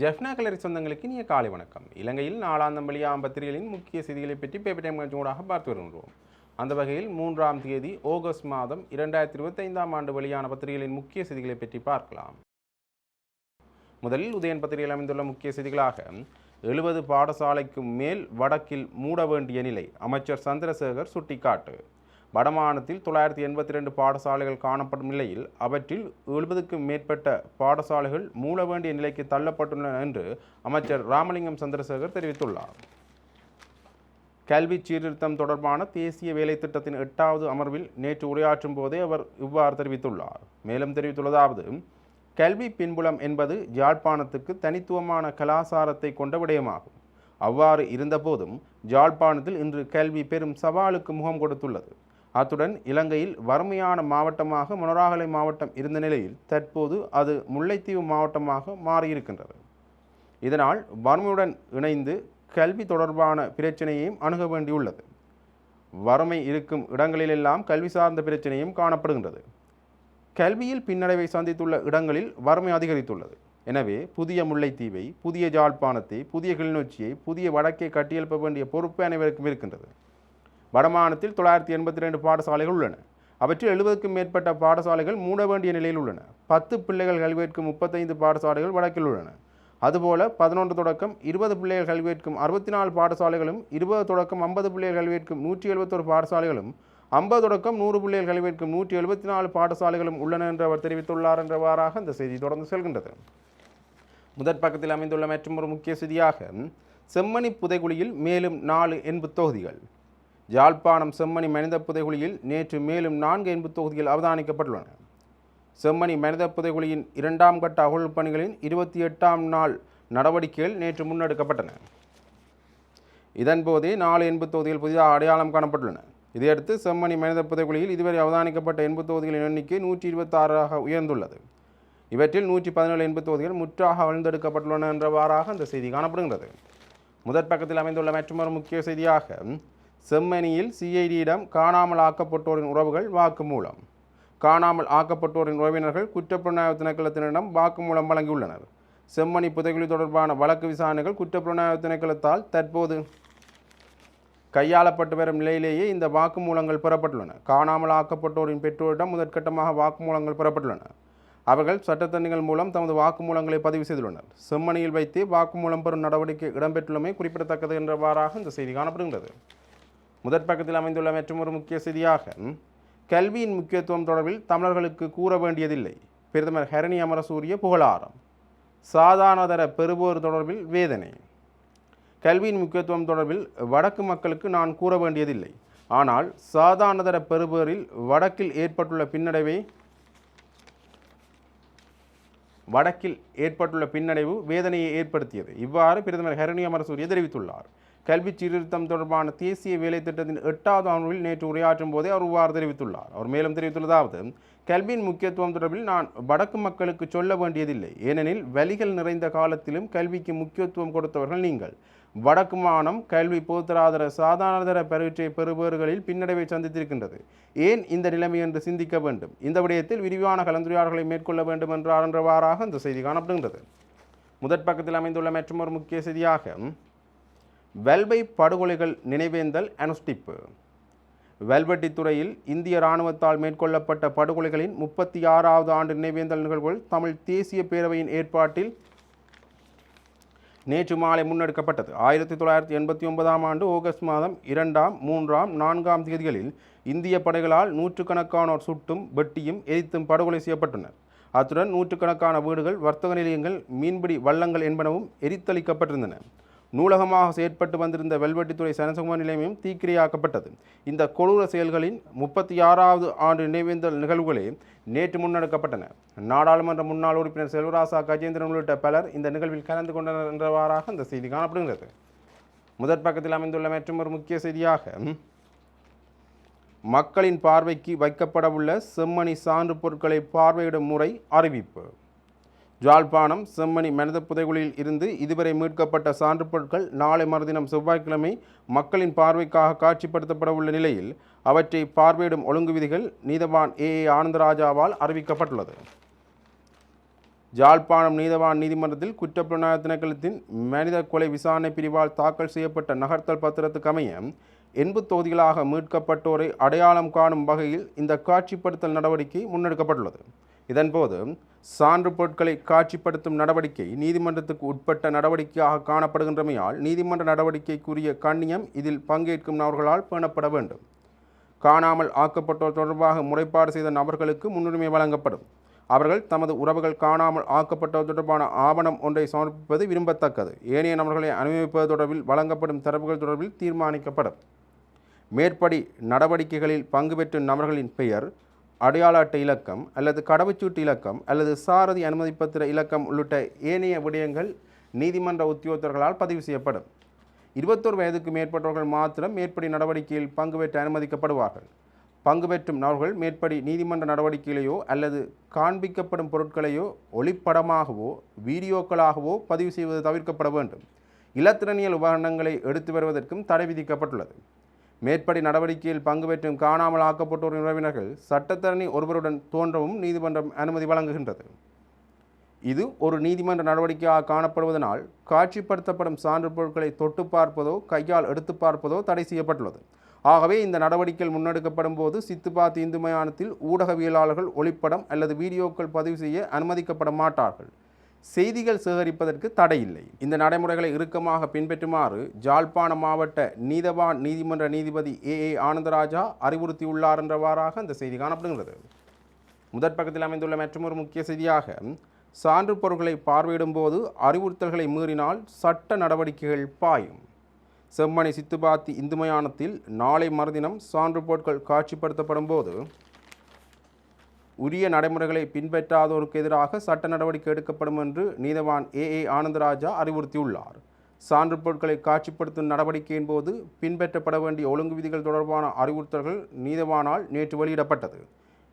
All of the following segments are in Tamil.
ஜெஃப்னா கலரி சொந்தங்களுக்கு இனிய காலை வணக்கம். இலங்கையில் நாலாந்தம் வெளியாம் பத்திரிகைகளின் முக்கிய செய்திகளை பற்றி பேப்பர் டைம் ஊடாக பார்த்து வருகின்றோம். அந்த வகையில் மூன்றாம் தேதி ஆகஸ்ட் மாதம் இரண்டாயிரத்தி இருபத்தைந்தாம் ஆண்டு வெளியான பத்திரிகைகளின் முக்கிய செய்திகளை பற்றி பார்க்கலாம். முதலில் உதயன் பத்திரிகையில் அமைந்துள்ள முக்கிய செய்திகளாக எழுபது பாடசாலைக்கு மேல் வடக்கில் மூட வேண்டிய நிலை அமைச்சர் சந்திரசேகர் சுட்டிக்காட்டு. வடமாநிலத்தில் தொள்ளாயிரத்தி எண்பத்தி ரெண்டு பாடசாலைகள் காணப்படும் நிலையில் அவற்றில் எழுபதுக்கும் மேற்பட்ட பாடசாலைகள் மூட வேண்டிய நிலைக்கு தள்ளப்பட்டுள்ளன என்று அமைச்சர் ராமலிங்கம் சந்திரசேகர் தெரிவித்துள்ளார். கல்வி சீர்திருத்தம் தொடர்பான தேசிய வேலை திட்டத்தின் எட்டாவது அமர்வில் நேற்று உரையாற்றும் போதே அவர் இவ்வாறு தெரிவித்துள்ளார். மேலும் தெரிவித்துள்ளதாவது கல்வி பின்புலம் என்பது யாழ்ப்பாணத்துக்கு தனித்துவமான கலாசாரத்தை கொண்ட விடயமாகும். அவ்வாறு இருந்தபோதும் யாழ்ப்பாணத்தில் இன்று கல்வி பெரும் சவாலுக்கு முகம் கொடுத்துள்ளது. அத்துடன் இலங்கையில் வறுமையான மாவட்டமாக மொனராகலை மாவட்டம் இருந்த நிலையில் தற்போது அது முல்லைத்தீவு மாவட்டமாக மாறியிருக்கின்றது. இதனால் வறுமையுடன் இணைந்து கல்வி தொடர்பான பிரச்சனையையும் அணுக வேண்டியுள்ளது. வறுமை இருக்கும் இடங்களிலெல்லாம் கல்வி சார்ந்த பிரச்சனையும் காணப்படுகின்றது. கல்வியில் பின்னடைவை சந்தித்துள்ள இடங்களில் வறுமை அதிகரித்துள்ளது. எனவே புதிய முல்லைத்தீவை புதிய ஜாழ்ப்பாணத்தை புதிய கிளிநொச்சியை புதிய வடக்கை கட்டியெழுப்ப வேண்டிய பொறுப்பு அனைவருக்கும் இருக்கின்றது. வடமாநிலத்தில் தொள்ளாயிரத்தி எண்பத்தி ரெண்டு பாடசாலைகள் உள்ளன. அவற்றில் எழுபதுக்கும் மேற்பட்ட பாடசாலைகள் மூட வேண்டிய நிலையில் உள்ளன. பத்து பிள்ளைகள் கல்வியேற்கும் முப்பத்தைந்து பாடசாலைகள் வடக்கில் உள்ளன. அதுபோல பதினொன்று தொடக்கம் இருபது பிள்ளைகள் கல்வியேற்கும் அறுபத்தி நாலு பாடசாலைகளும் இருபது தொடக்கம் ஐம்பது பிள்ளைகள் கல்வியேற்கும் நூற்றி எழுபத்தொரு பாடசாலைகளும் ஐம்பது தொடக்கம் நூறு பிள்ளைகள் கல்வியேற்கும் நூற்றி எழுபத்தி நாலு பாடசாலைகளும் உள்ளன என்று அவர் தெரிவித்துள்ளார் என்றவாறாக இந்த செய்தி தொடர்ந்து செல்கின்றது. முதற் பக்கத்தில் அமைந்துள்ள ஒரு முக்கிய செய்தியாக செம்மணி புதைகுழியில் மேலும் நாலு எண்பு தொகுதிகள். யாழ்ப்பாணம் செம்மணி மனித புதைகுழியில் நேற்று மேலும் நான்கு எண்பு தொகுதிகள் அவதானிக்கப்பட்டுள்ளன. செம்மணி மனித புதைகுழியின் இரண்டாம் கட்ட அகழ்வு பணிகளின் இருபத்தி எட்டாம் நாள் நடவடிக்கைகள் நேற்று முன்னெடுக்கப்பட்டன. இதன்போதே நாலு எண்பு தொகுதிகள் புதிதாக அடையாளம் காணப்பட்டுள்ளன. இதையடுத்து செம்மணி மனித புதைகுழியில் இதுவரை அவதானிக்கப்பட்ட எண்பு தொகுதிகளின் எண்ணிக்கை நூற்றி இருபத்தாறாக உயர்ந்துள்ளது. இவற்றில் நூற்றி பதினேழு எண்பது தொகுதிகள் முற்றாக வளர்ந்தெடுக்கப்பட்டுள்ளன என்றவாறாக அந்த செய்தி காணப்படுகின்றது. முதற் பக்கத்தில் அமைந்துள்ள மற்றொரு முக்கிய செய்தியாக செம்மணியில் சிஐடியிடம் காணாமல் ஆக்கப்பட்டோரின் உறவுகள் வாக்குமூலம். காணாமல் ஆக்கப்பட்டோரின் உறவினர்கள் குற்றப்புலனாய்வு திணைக்களத்தினரிடம் வாக்குமூலம் வழங்கியுள்ளனர். செம்மணி புதைகுழி தொடர்பான வழக்கு விசாரணைகள் குற்றப்புலனாய்வு திணைக்களத்தால் தற்போது கையாளப்பட்டு வரும் நிலையிலேயே இந்த வாக்குமூலங்கள் பெறப்பட்டுள்ளன. காணாமல் ஆக்கப்பட்டோரின் பெற்றோரிடம் முதற்கட்டமாக வாக்குமூலங்கள் பெறப்பட்டுள்ளன. அவர்கள் சட்டத்தணிகள் மூலம் தமது வாக்குமூலங்களை பதிவு செய்துள்ளனர். செம்மணியில் வைத்தே வாக்குமூலம் பெறும் நடவடிக்கை இடம்பெற்றுள்ளமை குறிப்பிடத்தக்கது என்றவாறாக இந்த செய்தி காணப்படுகின்றது. முதற் பக்கத்தில் அமைந்துள்ள மற்றொரு முக்கிய செய்தியாக கல்வியின் முக்கியத்துவம் தொடர்பில் தமிழர்களுக்கு கூற வேண்டியதில்லை. பிரதமர் ஹரணி அமரசூரிய புகழாரம். சாதாரணதர பெறுபோர் தொடர்பில் வேதனை. கல்வியின் முக்கியத்துவம் தொடர்பில் வடக்கு மக்களுக்கு நான் கூற வேண்டியதில்லை. ஆனால் சாதாரணதர பெறுபோரில் வடக்கில் ஏற்பட்டுள்ள பின்னடைவை வடக்கில் ஏற்பட்டுள்ள பின்னடைவு வேதனையை ஏற்படுத்தியது. இவ்வாறு பிரதமர் ஹரணி அமரசூரிய தெரிவித்துள்ளார். கல்வி சீர்திருத்தம் தொடர்பான தேசிய வேலை திட்டத்தின் எட்டாவது ஆண்டுகளில் நேற்று உரையாற்றும் போதே அவர் இவ்வாறு தெரிவித்துள்ளார். அவர் மேலும் தெரிவித்துள்ளதாவது கல்வியின் முக்கியத்துவம் தொடர்பில் நான் வடக்கு மக்களுக்கு சொல்ல வேண்டியதில்லை. ஏனெனில் வலிகள் நிறைந்த காலத்திலும் கல்விக்கு முக்கியத்துவம் கொடுத்தவர்கள் நீங்கள். வடக்கு மானம் கல்வி பொதுத்தராதர சாதாரணதர பரீட்சை பெறுபவர்களில் பின்னடைவை சந்தித்திருக்கின்றது. ஏன் இந்த நிலைமை என்று சிந்திக்க வேண்டும்? இந்த விடயத்தில் விரிவான கலந்துரையாடல்களை மேற்கொள்ள வேண்டும் என்றார் என்றவாறாக இந்த செய்தி காணப்படுகின்றது. முதற் பக்கத்தில் அமைந்துள்ள மற்றொரு முக்கிய செய்தியாக வெல்வை படுகொலைகள் நினைவேந்தல் அனுஷ்டிப்பு. வெல்வெட்டித்துறையில் இந்திய இராணுவத்தால் மேற்கொள்ளப்பட்ட படுகொலைகளின் முப்பத்தி ஆறாவது ஆண்டு நினைவேந்தல் நிகழ்வுகள் தமிழ் தேசிய பேரவையின் ஏற்பாட்டில் நேற்று மாலை முன்னெடுக்கப்பட்டது. ஆயிரத்தி தொள்ளாயிரத்தி எண்பத்தி ஒன்பதாம் ஆண்டு ஆகஸ்ட் மாதம் இரண்டாம் மூன்றாம் நான்காம் தேதிகளில் இந்திய படைகளால் நூற்றுக்கணக்கானோர் சுட்டும் வெட்டியும் எரித்தும் படுகொலை செய்யப்பட்டனர் அத்துடன் நூற்றுக்கணக்கான வீடுகள் வர்த்தக நிலையங்கள் மீன்பிடி வள்ளங்கள் என்பனவும் எரித்தளிக்கப்பட்டிருந்தன. நூலகமாக செயற்பட்டு வந்திருந்த வெல்வெட்டித்துறை சனசகுமார் நிலையமும் தீக்கிரையாக்கப்பட்டது. இந்த கொடூர செயல்களின் முப்பத்தி ஆறாவது ஆண்டு நினைவேந்தல் நிகழ்வுகளே நேற்று முன்னெடுக்கப்பட்டன. நாடாளுமன்ற முன்னாள் உறுப்பினர் செல்வராசா கஜேந்திரன் உள்ளிட்ட பலர் இந்த நிகழ்வில் கலந்து கொண்டனர் என்றவாறாக இந்த செய்தி காணப்படுகிறது முதற் பக்கத்தில் அமைந்துள்ள மற்றொரு முக்கிய செய்தியாக மக்களின் பார்வைக்கு வைக்கப்படவுள்ள செம்மணி சான்று பொருட்களை பார்வையிடும் முறை அறிவிப்பு. ஜாழ்ப்பாணம் செம்மணி மனித புதைகுழியில் இருந்து இதுவரை மீட்கப்பட்ட சான்று பொருட்கள் நாளை மறுதினம் செவ்வாய்க்கிழமை மக்களின் பார்வைக்காக காட்சிப்படுத்தப்பட உள்ள நிலையில் அவற்றை பார்வையிடும் ஒழுங்கு விதிகள் நீதவான் ஏ ஏ ஆனந்தராஜாவால் அறிவிக்கப்பட்டுள்ளது. ஜாழ்ப்பாணம் நீதவான் நீதிமன்றத்தில் குற்றப்புலனாய்வு திணைக்களத்தின் மனித கொலை விசாரணை பிரிவால் தாக்கல் செய்யப்பட்ட நகர்த்தல் பத்திரத்துக்கு அமைய எண்பு தொகுதிகளாக மீட்கப்பட்டோரை அடையாளம் காணும் வகையில் இந்த காட்சிப்படுத்தல் நடவடிக்கை முன்னெடுக்கப்பட்டுள்ளது. இதன்போது சான்று பொருட்களை காட்சிப்படுத்தும் நடவடிக்கை நீதிமன்றத்துக்கு உட்பட்ட நடவடிக்கையாக காணப்படுகின்றமையால் நீதிமன்ற நடவடிக்கைக்குரிய கண்ணியம் இதில் பங்கேற்கும் நபர்களால் பேணப்பட வேண்டும். காணாமல் ஆக்கப்பட்டோர் தொடர்பாக முறைப்பாடு செய்த நபர்களுக்கு முன்னுரிமை வழங்கப்படும். அவர்கள் தமது உறவுகள் காணாமல் ஆக்கப்பட்டோர் தொடர்பான ஆவணம் ஒன்றை சமர்ப்பிப்பது விரும்பத்தக்கது. ஏனைய நபர்களை அனுமதிப்பது தொடர்பில் வழங்கப்படும் தரவுகள் தொடர்பில் தீர்மானிக்கப்படும். மேற்படி நடவடிக்கைகளில் பங்கு பெற்றும் நபர்களின் பெயர் அடையாள அட்டை இலக்கம் அல்லது கடவுச்சீட்டு இலக்கம் அல்லது சாரதி அனுமதிப்பத்திர இலக்கம் உள்ளிட்ட ஏனைய விடயங்கள் நீதிமன்ற உத்தியோகத்தர்களால் பதிவு செய்யப்படும். இருபத்தோரு வயதுக்கு மேற்பட்டவர்கள் மாத்திரம் மேற்படி நடவடிக்கையில் பங்கு பெற்று அனுமதிக்கப்படுவார்கள். பங்கு பெற்றும் நபர்கள் மேற்படி நீதிமன்ற நடவடிக்கைகளையோ அல்லது காண்பிக்கப்படும் பொருட்களையோ ஒளிப்படமாகவோ வீடியோக்களாகவோ பதிவு செய்வது தவிர்க்கப்பட வேண்டும். இலத்திரனியல் உபகரணங்களை எடுத்து வருவதற்கும் தடை விதிக்கப்பட்டுள்ளது. மேற்படி நடவடிக்கையில் பங்கு பெற்றும் காணாமல் ஆக்கப்பட்டோரின் உறவினர்கள் சட்டத்தரணி ஒருவருடன் தோன்றவும் நீதிமன்றம் அனுமதி வழங்குகின்றது. இது ஒரு நீதிமன்ற நடவடிக்கையாக காணப்படுவதனால் காட்சிப்படுத்தப்படும் சான்று பொருட்களை தொட்டு பார்ப்பதோ கையால் எடுத்து பார்ப்பதோ தடை செய்யப்பட்டுள்ளது. ஆகவே இந்த நடவடிக்கைகள் முன்னெடுக்கப்படும் போது சித்துபாத் இந்து மயானத்தில் ஊடகவியலாளர்கள் ஒளிப்படம் அல்லது வீடியோக்கள் பதிவு செய்ய அனுமதிக்கப்பட மாட்டார்கள். செய்திகள் சேகரிப்பதற்கு தடை இல்லை. இந்த நடைமுறைகளை இறுக்கமாக பின்பற்றுமாறு ஜாழ்ப்பாண மாவட்ட நீதவான் நீதிமன்ற நீதிபதி ஏ. ஏ. ஆனந்தராஜா அறிவுறுத்தியுள்ளார் என்றவாறாக அந்த செய்தி காணப்படுகிறது முதற் பக்கத்தில் அமைந்துள்ள மற்றொரு முக்கிய செய்தியாக சான்று பொருட்களை பார்வையிடும் போது அறிவுறுத்தல்களை மீறினால் சட்ட நடவடிக்கைகள் பாயும். செம்மணி சித்துபாத்தி இந்துமயானத்தில் நாளை மறுதினம் சான்று பொருட்கள் காட்சிப்படுத்தப்படும் போது உரிய நடைமுறைகளை பின்பற்றாதோருக்கு எதிராக சட்ட நடவடிக்கை எடுக்கப்படும் என்று நீதவான் ஏ. ஏ. ஆனந்தராஜா அறிவுறுத்தியுள்ளார். சான்று பொருட்களை காட்சிப்படுத்தும் நடவடிக்கையின் போது பின்பற்றப்பட வேண்டிய ஒழுங்கு விதிகள் தொடர்பான அறிவுறுத்தல்கள் நீதவானால் நேற்று வெளியிடப்பட்டது.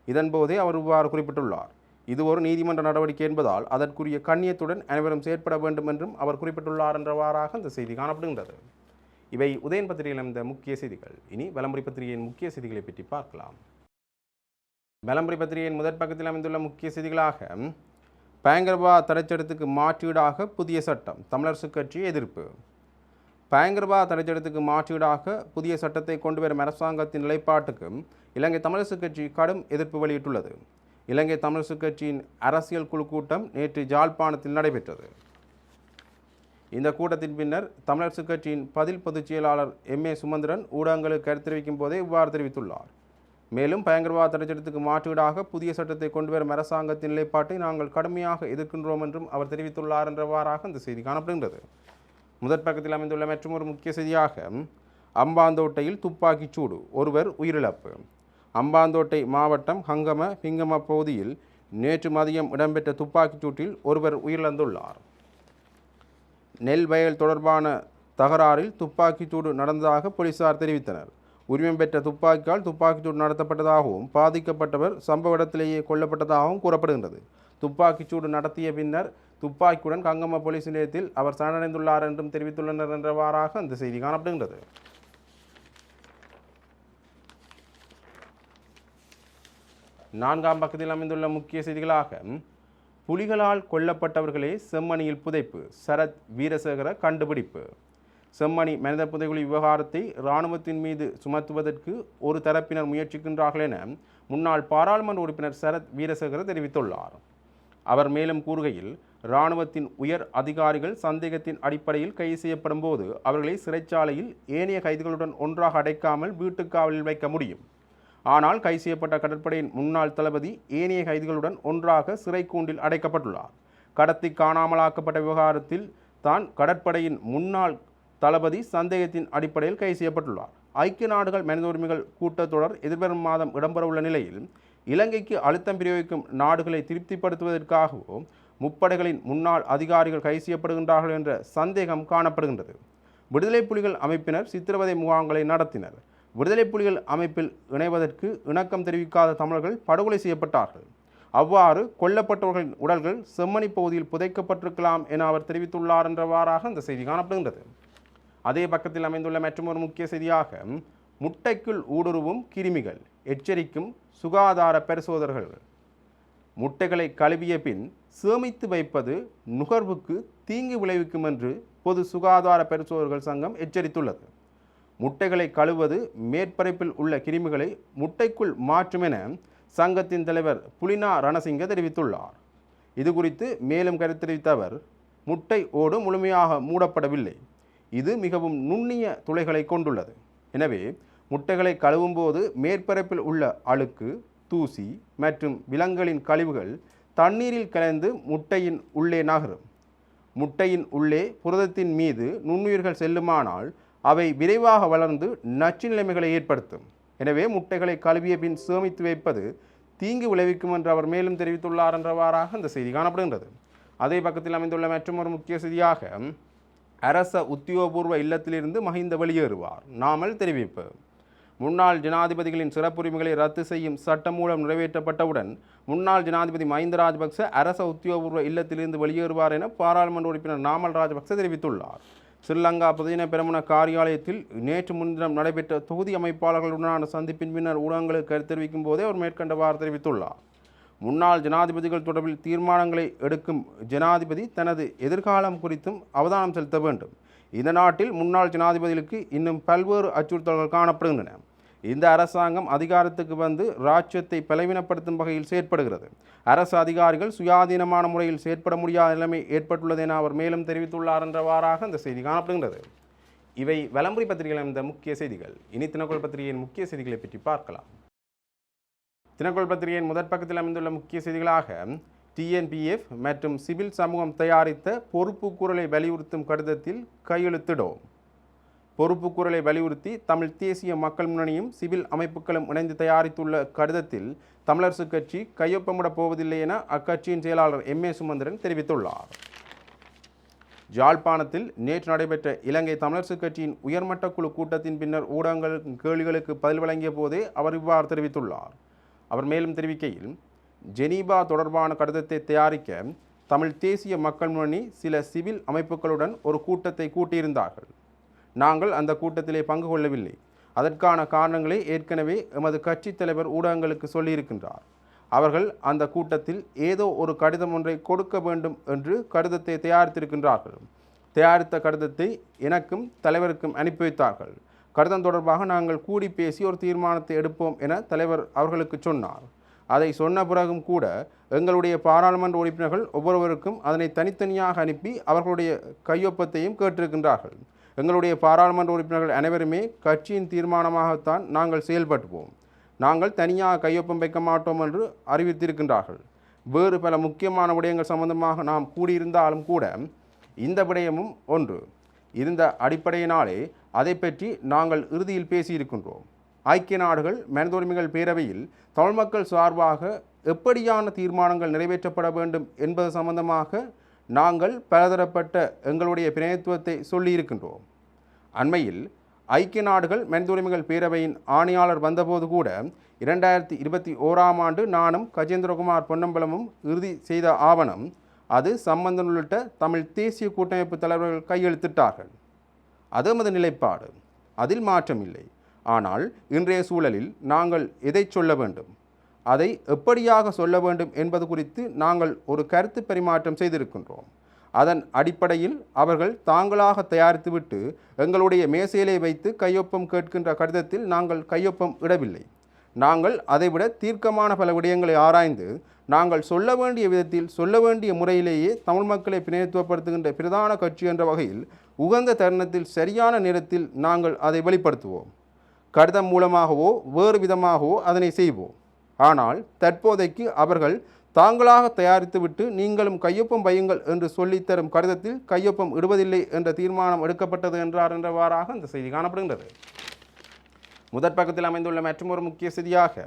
இதன்போதே அவர் இவ்வாறு குறிப்பிட்டுள்ளார். இது ஒரு நீதிமன்ற நடவடிக்கை என்பதால் அதற்குரிய கண்ணியத்துடன் அனைவரும் செயற்பட வேண்டும் என்றும் அவர் குறிப்பிட்டுள்ளார் என்றவாறாக அந்த செய்தி காணப்படுகின்றது. இவை உதயன் பத்திரிகையில் அமைந்த முக்கிய செய்திகள். இனி வலம்புரி பத்திரிகையின் முக்கிய செய்திகளை பற்றி பார்க்கலாம். வலம்புரி பத்திரிகையின் முதற் பக்கத்தில் அமைந்துள்ள முக்கிய செய்திகளாக பயங்கரவாத தடைச்சட்டத்துக்கு மாற்றீடாக புதிய சட்டம் தமிழரசு கட்சி எதிர்ப்பு. பயங்கரவாத தடைச்சட்டத்துக்கு மாற்றீடாக புதிய சட்டத்தை கொண்டு வரும் அரசாங்கத்தின் நிலைப்பாட்டுக்கு இலங்கை தமிழரசு கட்சி கடும் எதிர்ப்பு வெளியிட்டுள்ளது. இலங்கை தமிழரசு கட்சியின் அரசியல் குழு கூட்டம் நேற்று ஜாழ்ப்பாணத்தில் நடைபெற்றது. இந்த கூட்டத்தின் பின்னர் தமிழரசு கட்சியின் பதில் பொதுச் செயலாளர் எம் ஏ சுமந்திரன் ஊடகங்களுக்கு கருத்து தெரிவிக்கும் போதே இவ்வாறு தெரிவித்துள்ளார். மேலும் பயங்கரவாத தடைச்சட்டத்துக்கு மாற்றீடாக புதிய சட்டத்தை கொண்டு வரும் அரசாங்கத்தின் நிலைப்பாட்டை நாங்கள் கடுமையாக எதிர்க்கின்றோம் என்றும் அவர் தெரிவித்துள்ளார் என்றவாறாக இந்த செய்தி காணப்படுகின்றது. முதற் பக்கத்தில் அமைந்துள்ள மற்றொரு முக்கிய செய்தியாக அம்பாந்தோட்டையில் துப்பாக்கிச் சூடு ஒருவர் உயிரிழப்பு. அம்பாந்தோட்டை மாவட்டம் ஹங்கம பிங்கம பகுதியில் நேற்று மதியம் இடம்பெற்ற துப்பாக்கிச் சூட்டில் ஒருவர் உயிரிழந்துள்ளார். நெல் வயல் தொடர்பான தகராறில் துப்பாக்கிச்சூடு நடந்ததாக போலீசார் தெரிவித்தனர். உரிமம் பெற்ற துப்பாக்கியால் துப்பாக்கிச்சூடு நடத்தப்பட்டதாகவும் பாதிக்கப்பட்டவர் சம்பவ இடத்திலேயே கொல்லப்பட்டதாகவும் கூறப்படுகின்றது. துப்பாக்கிச்சூடு நடத்திய பின்னர் துப்பாக்கியுடன் கங்கம்ம போலீஸ் நிலையத்தில் அவர் சரணடைந்துள்ளார் என்றும் தெரிவித்துள்ளனர் என்றவாறாக அந்த செய்தி காணப்படுகின்றது. நான்காம் பக்கத்தில் அமைந்துள்ள முக்கிய செய்திகளாக புலிகளால் கொல்லப்பட்டவர்களே செம்மணியில் புதைப்பு சரத் வீரசேகர கண்டுபிடிப்பு. செம்மணி மனித புதைகுழி விவகாரத்தை இராணுவத்தின் மீது சுமத்துவதற்கு ஒரு தரப்பினர் முயற்சிக்கின்றார்கள் என முன்னாள் பாராளுமன்ற உறுப்பினர் சரத் வீரசேகர தெரிவித்துள்ளார். அவர் மேலும் கூறுகையில் இராணுவத்தின் உயர் அதிகாரிகள் சந்தேகத்தின் அடிப்படையில் கைது செய்யப்படும் போது அவர்களை சிறைச்சாலையில் ஏனைய கைதிகளுடன் ஒன்றாக அடைக்காமல் வீட்டுக்காவலில் வைக்க முடியும். ஆனால் கைது செய்யப்பட்ட கடற்படையின் முன்னாள் தளபதி ஏனைய கைதிகளுடன் ஒன்றாக சிறை கூண்டில் அடைக்கப்பட்டுள்ளார். கடத்தி காணாமலாக்கப்பட்ட விவகாரத்தில் தான் கடற்படையின் முன்னாள் தளபதி சந்தேகத்தின் அடிப்படையில் கைது செய்யப்பட்டுள்ளார். ஐக்கிய நாடுகள் மனித உரிமைகள் கூட்டத்தொடர் எதிர்வரும் மாதம் இடம்பெறவுள்ள நிலையில் இலங்கைக்கு அழுத்தம் பிரயோகிக்கும் நாடுகளை திருப்திப்படுத்துவதற்காகவோ முப்படைகளின் முன்னாள் அதிகாரிகள் கைது செய்யப்படுகின்றார்கள் என்ற சந்தேகம் காணப்படுகின்றது. விடுதலை புலிகள் அமைப்பினர் சித்திரவதை முகாம்களை நடத்தினர். விடுதலை புலிகள் அமைப்பில் இணைவதற்கு இணக்கம் தெரிவிக்காத தமிழர்கள் படுகொலை செய்யப்பட்டார்கள். அவ்வாறு கொல்லப்பட்டவர்களின் உடல்கள் செம்மணி பகுதியில் புதைக்கப்பட்டிருக்கலாம் என அவர் தெரிவித்துள்ளார் என்றவாறாக இந்த செய்தி காணப்படுகின்றது. அதே பக்கத்தில் அமைந்துள்ள மற்றொரு முக்கிய செய்தியாக முட்டைக்குள் ஊடுருவும் கிருமிகள் எச்சரிக்கும் சுகாதார பரிசோதகர்கள். முட்டைகளை கழுவிய பின் சேமித்து வைப்பது நுகர்வுக்கு தீங்கு விளைவிக்கும் என்று பொது சுகாதார பரிசோதகர்கள் சங்கம் எச்சரித்துள்ளது. முட்டைகளை கழுவது மேற்பரப்பில் உள்ள கிருமிகளை முட்டைக்குள் மாற்றும் என சங்கத்தின் தலைவர் புலினா ரணசிங்க தெரிவித்துள்ளார். இது குறித்து மேலும் கருத்து தெரிவித்த அவர் முட்டை ஓடு முழுமையாக மூடப்படவில்லை. இது மிகவும் நுண்ணிய துளைகளை கொண்டுள்ளது. எனவே முட்டைகளை கழுவும் போது மேற்பரப்பில் உள்ள அழுக்கு தூசி மற்றும் விலங்குகளின் கழிவுகள் தண்ணீரில் கலந்து முட்டையின் உள்ளே நகரும். முட்டையின் உள்ளே புரதத்தின் மீது நுண்ணுயிர்கள் செல்லுமானால் அவை விரைவாக வளர்ந்து நச்சு நிலைமைகளை ஏற்படுத்தும். எனவே முட்டைகளை கழுவிய பின் சேமித்து வைப்பது தீங்கு விளைவிக்கும் என்று அவர் மேலும் தெரிவித்துள்ளார் என்றவாறாக இந்த செய்தி காணப்படுகின்றது. அதே பக்கத்தில் அமைந்துள்ள மற்றொரு முக்கிய செய்தியாக அரச உத்தியோகபூர்வ இல்லத்திலிருந்து மஹிந்த வெளியேறுவார். நாமல் தெரிவிப்பு. முன்னாள் ஜனாதிபதிகளின் சிறப்புரிமைகளை ரத்து செய்யும் சட்டம் மூலம் நிறைவேற்றப்பட்டவுடன் முன்னாள் ஜனாதிபதி மஹிந்த ராஜபக்ச அரச உத்தியோகபூர்வ இல்லத்திலிருந்து வெளியேறுவார் என பாராளுமன்ற உறுப்பினர் நாமல் ராஜபக்ச தெரிவித்துள்ளார். ஸ்ரீலங்கா பொதுஜன பெருமன காரியாலயத்தில் நேற்று முன்தினம் நடைபெற்ற தொகுதி அமைப்பாளர்களுடனான சந்திப்பின் பின்னர் ஊடகங்களுக்கு கருத்து தெரிவிக்கும் போதே அவர் மேற்கண்டவாறு தெரிவித்துள்ளார். முன்னாள் ஜனாதிபதிகள் தொடர்பில் தீர்மானங்களை எடுக்கும் ஜனாதிபதி தனது எதிர்காலம் குறித்தும் அவதானம் செலுத்த வேண்டும். இந்த நாட்டில் முன்னாள் ஜனாதிபதிகளுக்கு இன்னும் பல்வேறு அச்சுறுத்தல்கள் காணப்படுகின்றன. இந்த அரசாங்கம் அதிகாரத்துக்கு வந்து ராஜ்யத்தை பலவீனப்படுத்தும் வகையில் செயற்படுகிறது. அரசு அதிகாரிகள் சுயாதீனமான முறையில் செயற்பட முடியாத நிலைமை ஏற்பட்டுள்ளது என அவர் மேலும் தெரிவித்துள்ளார் என்றவாறாக இந்த செய்தி காணப்படுகின்றது. இவை வலம்புரி பத்திரிகையில் இந்த முக்கிய செய்திகள். இனி தினக்குள் பத்திரிகையின் முக்கிய செய்திகளை பற்றி பார்க்கலாம். தினக்குள் பத்திரிகையின் முதற் பக்கத்தில் அமைந்துள்ள முக்கிய செய்திகளாக டிஎன்பிஎஃப் மற்றும் சிவில் சமூகம் தயாரித்த பொறுப்புக்கூறலை வலியுறுத்தும் கடிதத்தில் கையெழுத்திடோம் பொறுப்புக்கூறலை வலியுறுத்தி தமிழ் தேசிய மக்கள் முன்னணியும் சிவில் அமைப்புகளும் இணைந்து தயாரித்துள்ள கடிதத்தில் தமிழரசு கட்சி கையொப்பமிடப் போவதில்லை என அக்கட்சியின் செயலாளர் எம் ஏ சுமந்திரன் தெரிவித்துள்ளார். ஜாழ்ப்பாணத்தில் நேற்று நடைபெற்ற இலங்கை தமிழரசு கட்சியின் உயர்மட்ட குழு கூட்டத்தின் பின்னர் ஊடகங்கள் கேள்விகளுக்கு பதில் வழங்கிய போதே அவர் இவ்வாறு தெரிவித்துள்ளார். அவர் மேலும் தெரிவிக்கையில் ஜெனீபா தொடர்பான கடிதத்தை தயாரிக்க தமிழ் தேசிய மக்கள் முன்னணி சில சிவில் அமைப்புகளுடன் ஒரு கூட்டத்தை கூட்டியிருந்தார்கள். நாங்கள் அந்த கூட்டத்திலே பங்கு கொள்ளவில்லை. அதற்கான காரணங்களை ஏற்கனவே எமது கட்சித் தலைவர் ஊடகங்களுக்கு சொல்லியிருக்கின்றார். அவர்கள் அந்த கூட்டத்தில் ஏதோ ஒரு கடிதம் ஒன்றை கொடுக்க வேண்டும் என்று கடிதத்தை தயாரித்திருக்கின்றார்கள். தயாரித்த கடிதத்தை எனக்கும் தலைவருக்கும் அனுப்பி வைத்தார்கள். கடிதம் தொடர்பாக நாங்கள் கூடி பேசி ஒரு தீர்மானத்தை எடுப்போம் என தலைவர் அவர்களுக்கு சொன்னார். அதை சொன்ன பிறகும் கூட எங்களுடைய பாராளுமன்ற உறுப்பினர்கள் ஒவ்வொருவருக்கும் அதனை தனித்தனியாக அனுப்பி அவர்களுடைய கையொப்பத்தையும் கேட்டிருக்கின்றார்கள். எங்களுடைய பாராளுமன்ற உறுப்பினர்கள் அனைவருமே கட்சியின் தீர்மானமாகத்தான் நாங்கள் செயல்பட்டுவோம் நாங்கள் தனியாக கையொப்பம் வைக்க மாட்டோம் என்று அறிவித்திருக்கின்றார்கள். வேறு பல முக்கியமான விடயங்கள் சம்பந்தமாக நாம் கூடியிருந்தாலும் கூட இந்த விடயமும் ஒன்று. இருந்த அடிப்படையினாலே அதை பற்றி நாங்கள் இறுதியில் பேசியிருக்கின்றோம். ஐக்கிய நாடுகள் மனிதுரிமைகள் பேரவையில் தமிழ் மக்கள் சார்பாக எப்படியான தீர்மானங்கள் நிறைவேற்றப்பட வேண்டும் என்பது சம்பந்தமாக நாங்கள் பலதரப்பட்ட எங்களுடைய பிரதித்துவத்தை சொல்லியிருக்கின்றோம். அண்மையில் ஐக்கிய நாடுகள் மனிதுரிமைகள் பேரவையின் ஆணையாளர் வந்தபோது கூட இரண்டாயிரத்தி இருபத்தி ஓராம் ஆண்டு நானும் கஜேந்திரகுமார் பொன்னம்பலமும் இறுதி செய்த ஆவணம் அது சம்பந்தன் உள்ளிட்ட தமிழ் தேசிய கூட்டமைப்பு தலைவர்கள் கையெழுத்திட்டார்கள். அது எமது நிலைப்பாடு. அதில் மாற்றம் இல்லை ஆனால் இன்றைய சூழலில் நாங்கள் எதை சொல்ல வேண்டும்? அதை எப்படியாக சொல்ல வேண்டும் என்பது குறித்து நாங்கள் ஒரு கருத்து பரிமாற்றம் செய்திருக்கின்றோம். அதன் அடிப்படையில் அவர்கள் தாங்களாக தயாரித்துவிட்டு எங்களுடைய மேசையிலே வைத்து கையொப்பம் கேட்கின்ற கடிதத்தில் நாங்கள் கையொப்பம் இடவில்லை. நாங்கள் அதைவிட தீர்க்கமான பல விடயங்களை ஆராய்ந்து நாங்கள் சொல்ல வேண்டிய விதத்தில் சொல்ல வேண்டிய முறையிலேயே தமிழ் மக்களை பிரதிநிதித்துவப்படுத்துகின்ற பிரதான கட்சி என்ற வகையில் உகந்த தருணத்தில் சரியான நேரத்தில் நாங்கள் அதை வெளிப்படுத்துவோம். கடிதம் மூலமாகவோ வேறு விதமாகவோ அதனை செய்வோம். ஆனால் தற்போதைக்கு அவர்கள் தாங்களாக தயாரித்துவிட்டு நீங்களும் கையொப்பம் பையுங்கள் என்று சொல்லித்தரும் கடிதத்தில் கையொப்பம் இடுவதில்லை என்ற தீர்மானம் எடுக்கப்பட்டது என்றார் என்றவாறாக அந்த செய்தி காணப்படுகின்றது. முதற் பக்கத்தில் அமைந்துள்ள மற்றொரு முக்கிய செய்தியாக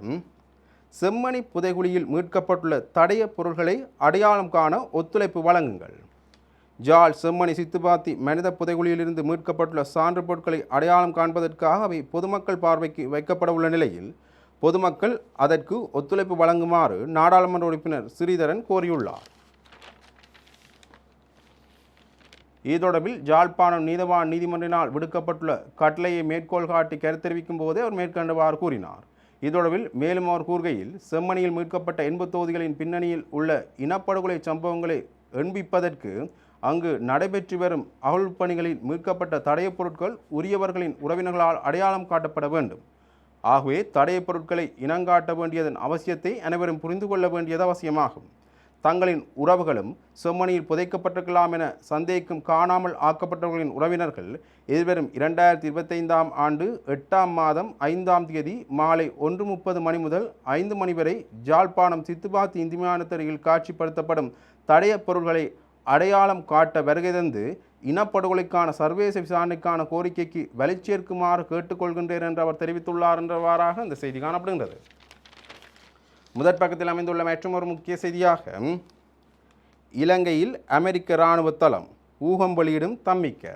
செம்மணி புதைகுழியில் மீட்கப்பட்டுள்ள தடைய பொருள்களை அடையாளம் காண ஒத்துழைப்பு வழங்குங்கள். ஜால் செம்மணி சித்துபாத்தி மனித புதைகுழியிலிருந்து மீட்கப்பட்டுள்ள சான்று பொருட்களை அடையாளம் காண்பதற்காக அவை பொதுமக்கள் பார்வைக்கு வைக்கப்பட உள்ள நிலையில் பொதுமக்கள் அதற்கு ஒத்துழைப்பு வழங்குமாறு நாடாளுமன்ற உறுப்பினர் ஸ்ரீதரன் கோரியுள்ளார். இது தொடர்பில் ஜாழ்ப்பாணம் நீதவான் நீதிமன்றினால் விடுக்கப்பட்டுள்ள கட்டளையை மேற்கோள் காட்டி கருத்தெரிவிக்கும் போதே அவர் மேற்கண்டவாறு கூறினார். இதொடர்பில் மேலும் அவர் கூறுகையில் செம்மணியில் மீட்கப்பட்ட எண்பத்தொகுதிகளின் பின்னணியில் உள்ள இனப்படுகொலை சம்பவங்களை எண்பிப்பதற்கு அங்கு நடைபெற்று வரும் அகழ் பணிகளில் மீட்கப்பட்ட தடயப் பொருட்கள் உரியவர்களின் உறவினர்களால் அடையாளம் காட்டப்பட வேண்டும். ஆகவே தடயப் பொருட்களை இனங்காட்ட வேண்டியதன் அவசியத்தை அனைவரும் புரிந்து கொள்ள வேண்டியது அவசியமாகும். தங்களின் உறவுகளும் செம்மணியில் புதைக்கப்பட்டிருக்கலாம் என சந்தேகிக்கும் காணாமல் ஆக்கப்பட்டவர்களின் உறவினர்கள் எதிர்வரும் இரண்டாயிரத்தி இருபத்தைந்தாம் ஆண்டு எட்டாம் மாதம் ஐந்தாம் தேதி மாலை ஒன்று முப்பது மணி முதல் ஐந்து மணி வரை ஜாழ்ப்பாணம் சித்துபாத்தி இந்தி காட்சிப்படுத்தப்படும் தடைய பொருள்களை அடையாளம் காட்ட வருகை தந்து இனப்படுகொலைக்கான சர்வதேச விசாரணைக்கான கோரிக்கைக்கு வலிச்சேர்க்குமாறு கேட்டுக்கொள்கின்றேன் என்று அவர் தெரிவித்துள்ளார் என்றவாறாக இந்த செய்தி காணப்படுகின்றது. முதற் பக்கத்தில் அமைந்துள்ள மற்றொரு முக்கிய செய்தியாக இலங்கையில் அமெரிக்க இராணுவ தளம் ஊகம் வெளியிடும் தம்மிக்க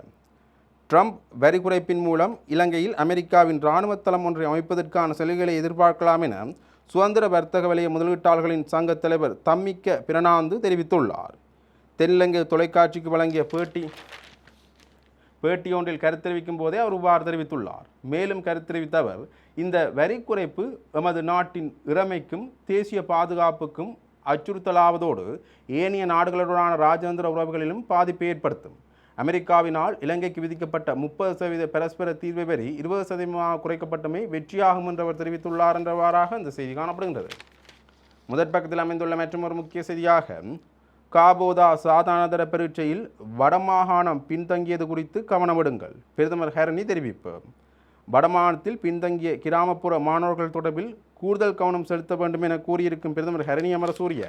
ட்ரம்ப் வரி குறைப்பின் மூலம் இலங்கையில் அமெரிக்காவின் இராணுவ தளம் ஒன்றை அமைப்பதற்கான சலுகைகளை எதிர்பார்க்கலாம் என சுதந்திர வர்த்தக வலய முதலீட்டாளர்களின் சங்க தலைவர் தம்மிக்க பிரணாந்து தெரிவித்துள்ளார். தென்னிலங்கை தொலைக்காட்சிக்கு வழங்கிய பேட்டி பேட்டி ஒன்றில் கருத்து தெரிவிக்கும் போதே அவர் இவ்வாறு தெரிவித்துள்ளார். மேலும் கருத்து தெரிவித்த அவர் இந்த வரி குறைப்பு எமது நாட்டின் இறமைக்கும் தேசிய பாதுகாப்புக்கும் அச்சுறுத்தலாவதோடு ஏனைய நாடுகளுடனான ராஜதந்திர உறவுகளிலும் பாதிப்பை ஏற்படுத்தும். அமெரிக்காவினால் இலங்கைக்கு விதிக்கப்பட்ட முப்பது சதவீத பரஸ்பர தீர்வை வரி இருபது சதவீதமாக குறைக்கப்பட்டமை வெற்றியாகும் என்று அவர் தெரிவித்துள்ளார் என்றவாறாக இந்த செய்தி காணப்படுகின்றது. முதற் பக்கத்தில் அமைந்துள்ள மற்றொரு முக்கிய செய்தியாக காபோதா சாதாரணதர பரீட்சையில் வடமாகாணம் பின்தங்கியது குறித்து கவனமிடுங்கள். பிரதமர் ஹரணி தெரிவிப்பு. வடமாகாணத்தில் பின்தங்கிய கிராமப்புற மாணவர்கள் தொடர்பில் கூடுதல் கவனம் செலுத்த வேண்டும் என கூறியிருக்கும் பிரதமர் ஹரணி அமரசூரிய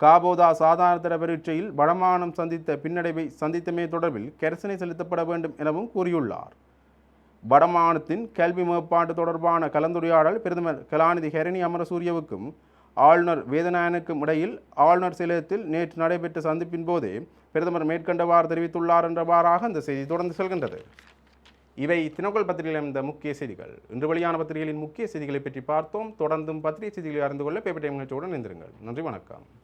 காபோதா சாதாரணதர பரீட்சையில் வடமாகாணம் சந்தித்த பின்னடைவை சந்தித்தமே தொடர்பில் கரிசனை செலுத்தப்பட வேண்டும் எனவும் கூறியுள்ளார். வடமாகாணத்தின் கல்வி மேம்பாடு தொடர்பான கலந்துரையாடல் பிரதமர் கலாநிதி ஹரணி அமரசூரியவுக்கும் ஆளுநர் வேதநாயனுக்கும் இடையில் ஆளுநர் செயலகத்தில் நேற்று நடைபெற்ற சந்திப்பின் போதே பிரதமர் மேற்கண்டவாறு தெரிவித்துள்ளார் என்றவாறாக அந்த செய்தி தொடர்ந்து செல்கின்றது. இவை தினகோல் பத்திரிகையில் இந்த முக்கிய செய்திகள். இன்று வெளியான பத்திரிகைகளின் முக்கிய செய்திகளை பற்றி பார்த்தோம். தொடர்ந்தும் பத்திரிகை செய்திகளை அறிந்து கொள்ள பேப்பர் டைம் நிகழ்ச்சியுடன் இணைந்திருங்கள். நன்றி வணக்கம்.